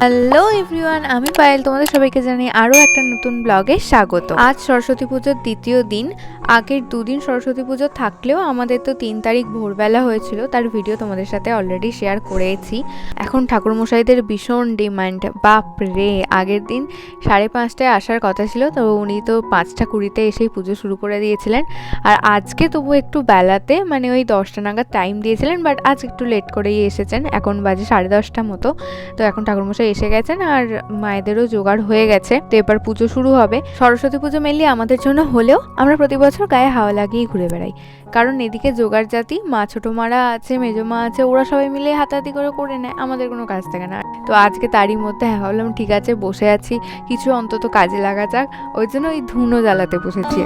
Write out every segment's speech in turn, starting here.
Hello everyone আমি পায়েল, তোমাদের সবাইকে জানাই আরও একটা নতুন ব্লগে স্বাগত। আজ সরস্বতী পুজোর দ্বিতীয় দিন। আগের দুদিন সরস্বতী পুজো থাকলেও আমাদের তো তিন তারিখ ভোরবেলা হয়েছিল, তার ভিডিও তোমাদের সাথে অলরেডি শেয়ার করেছি। এখন ঠাকুরমশাইদের ভীষণ ডিমান্ড বাপ রে আগের দিন সাড়ে পাঁচটায় আসার কথা ছিল, তো উনি তো পাঁচটা কুড়িতে এসেই পুজো শুরু করে দিয়েছিলেন। আর আজকে তবু একটু বেলাতে মানে ওই দশটা নাগাদ টাইম দিয়েছিলেন বাট আজ একটু লেট করেই এসেছেন, এখন বাজে সাড়ে দশটা মতো। তো এখন ঠাকুরমশাই এসে গেছেন, আর মায়েদেরও জোগাড় হয়ে গেছে। তো এবার পুজো শুরু হবে। সরস্বতী পুজো মেনলি আমাদের জন্য হলেও আমরা প্রতি বছর গায়ে হাওয়া লাগিয়ে ঘুরে বেড়াই। কারণ এদিকে জোগাড় জাতি, মা ছোটো মারা আছে মেজো মা আছে, ওরা সবাই মিলে হাতাহাতি করে করে নেয়, আমাদের কোনো কাজ থাকে না। তো আজকে তারই মধ্যে হ্যাঁ ভাবলাম ঠিক আছে, বসে আছি, কিছু অন্তত কাজে লাগা যাক। ওই জন্য ওই ধুনো জ্বালাতে বসেছি।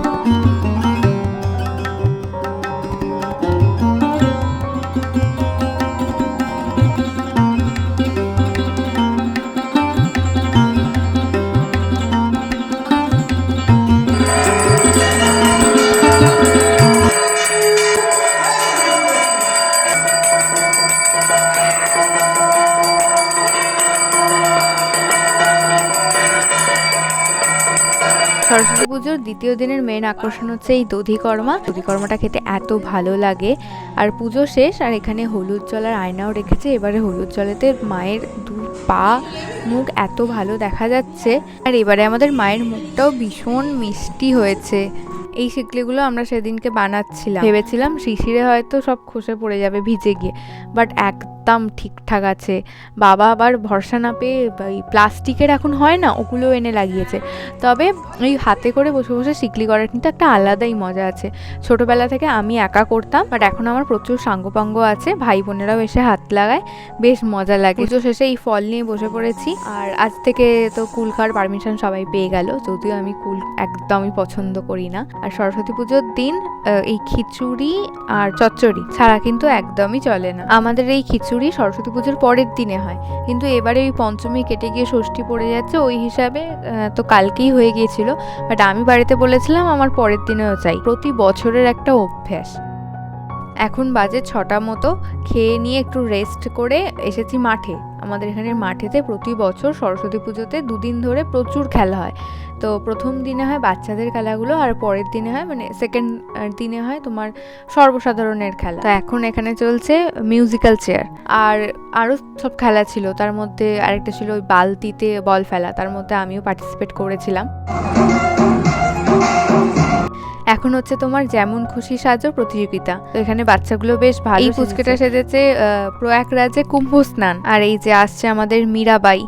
সরস্বতী পুজোর দ্বিতীয় দিনের মেন আকর্ষণ হচ্ছে এই দধিকর্মা। দধিকর্মাটা খেতে এত ভালো লাগে। আর পুজো শেষ, আর এখানে হলুদ জল আর আয়নাও রেখেছে। এবারে হলুদ জলেতে মায়ের দু পা, মুখ এত ভালো দেখা যাচ্ছে। আর এবারে আমাদের মায়ের মুখটাও ভীষণ মিষ্টি হয়েছে। এই শিকলিগুলো আমরা সেদিনকে বানাচ্ছিলাম। ভেবেছিলাম শিশিরে হয়তো সব খসে পড়ে যাবে ভিজে গিয়ে। বাট একদম ঠিকঠাক আছে। বাবা আবার ভরসা না পেয়ে ওই প্লাস্টিকের এখন হয় না ওগুলো এনে লাগিয়েছে। তবে ওই হাতে করে বসে বসে শিকলি করার কিন্তু একটা আলাদাই মজা আছে। ছোটোবেলা থেকে আমি একা করতাম বাট এখন আমার প্রচুর সাঙ্গপাঙ্গ আছে ভাই বোনেরাও এসে হাত লাগায়, বেশ মজা লাগে। পুজো শেষে এই ফল নিয়ে বসে পড়েছি, আর আজ থেকে তো কুল খাওয়ার পারমিশন সবাই পেয়ে গেল, যদিও আমি কুল একদমই পছন্দ করি না। আর সরস্বতী পুজোর দিন এই খিচুড়ি আর চচ্চড়ি ছাড়া কিন্তু একদমই চলে না। আমাদের এই খিচুড়ি সরস্বতী পুজোর পরের দিনে হয়। কিন্তু এবারে ওই পঞ্চমী কেটে গিয়ে ষষ্ঠী পড়ে যাচ্ছে, ওই হিসাবে তো কালকেই হয়ে গিয়েছিল। বাট আমি বাড়িতে বলেছিলাম, আমার পরের দিনেও চাই। প্রতি বছরের একটা অভ্যাস। এখন বাজে ছটা মতো, খেয়ে নিয়ে একটু রেস্ট করে এসেছি মাঠে। আমাদের এখানের মাঠেতে প্রতি বছর সরস্বতী পুজোতে দুদিন ধরে প্রচুর খেলা হয়। তো প্রথম দিনে হয় বাচ্চাদের খেলাগুলো আর পরের দিনে হয় মানে সেকেন্ড দিনে হয় তোমার সর্বসাধারণের খেলা। তো এখন এখানে চলছে মিউজিক্যাল চেয়ার আর আরও সব খেলা ছিল, তার মধ্যে আরেকটা ছিল ওই বালতিতে বল ফেলা, তার মধ্যে আমিও পার্টিসিপেট করেছিলাম। এখন হচ্ছে তোমার যেমন খুশি সাজো প্রতিযোগিতা। তো এখানে বাচ্চাগুলো বেশ ভালো এই পুচকেটা সেজেছে প্রয়াগরাজে কুম্ভ স্নান আর এই যে আসছে আমাদের মীরাবাই।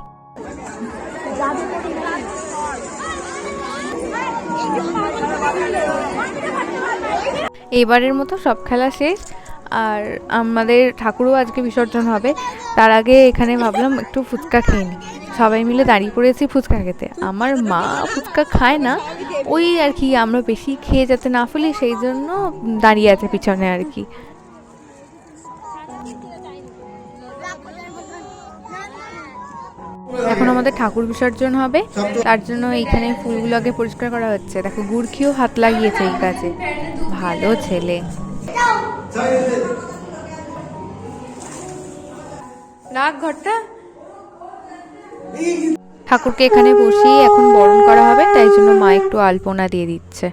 এবারের মতো সব খেলা শেষ। আর আমাদের ঠাকুরও আজকে বিসর্জন হবে। তার আগে এখানে ভাবলাম একটু ফুচকা খেয়ে নিই। সবাই মিলে দাঁড়িয়ে পড়েছি ফুচকা খেতে। আমার মা ফুচকা খায় না। ওই আর কি, আমরা বেশি খেয়ে যাতে না ফেলি, সেই জন্য দাঁড়িয়ে আছে পিছনে আর কি। এখন আমাদের ঠাকুর বিসর্জন হবে, তার জন্য এইখানে ফুলগুলো আগে পরিষ্কার করা হচ্ছে। দেখো গুড়খিও হাত লাগিয়েছে এই কাজে ভালো ছেলে। রাখ ঘরটা? ঠাকুরকে এখানে বসিয়ে এখন বরণ করা হবে তাই জন্য মা একটু আলপনা দিয়ে দিচ্ছে।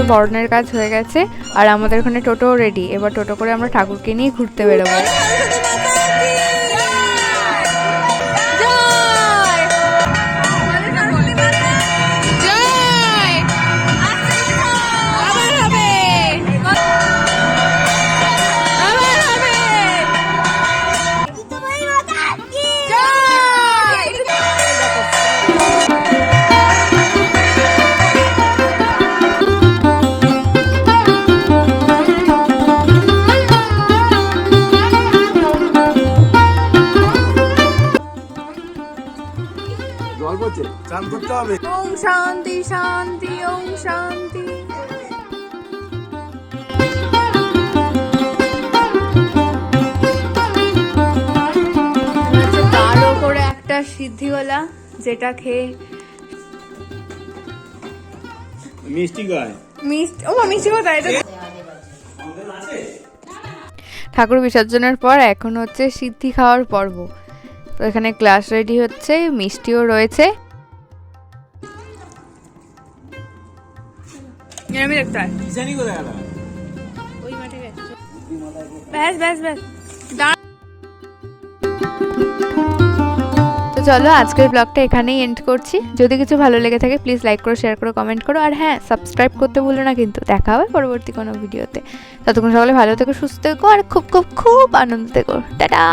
আমাদের বরণের কাজ হয়ে গেছে, আর আমাদের ওখানে টোটো রেডি এবার টোটো করে আমরা ঠাকুরকে নিয়ে ঘুরতে বেরোবো। পড়ছে করতে হবে। ওম শান্তি শান্তি ওম শান্তি। হচ্ছে তার ওপরে একটা সিদ্ধিওয়ালা যেটা খেয়ে মিষ্টি গায়। মিষ্টি ও মিষ্টি কোথায়? এটা ঠাকুর বিসর্জনের পর এখন হচ্ছে সিদ্ধি খাওয়ার পর্ব। তো এখানে ক্লাস রেডি হচ্ছে মিষ্টিও রয়েছে। আমি দেখতে হয়। জানি কোথায় গেল? ওই মাঠে গেছে। ব্যাস ব্যাস ব্যাস। তো চলো আজকের ব্লগটা এখানেই এন্ড করছি। যদি কিছু ভালো লেগে থাকে প্লিজ লাইক করো শেয়ার করো কমেন্ট করো। আর হ্যাঁ সাবস্ক্রাইব করতে ভুলো না কিন্তু দেখা হবে পরবর্তী কোনো ভিডিওতে ততক্ষণ সকলে ভালো থেকো সুস্থ থেকো আর খুব খুব খুব আনন্দ থেকো। টাটা!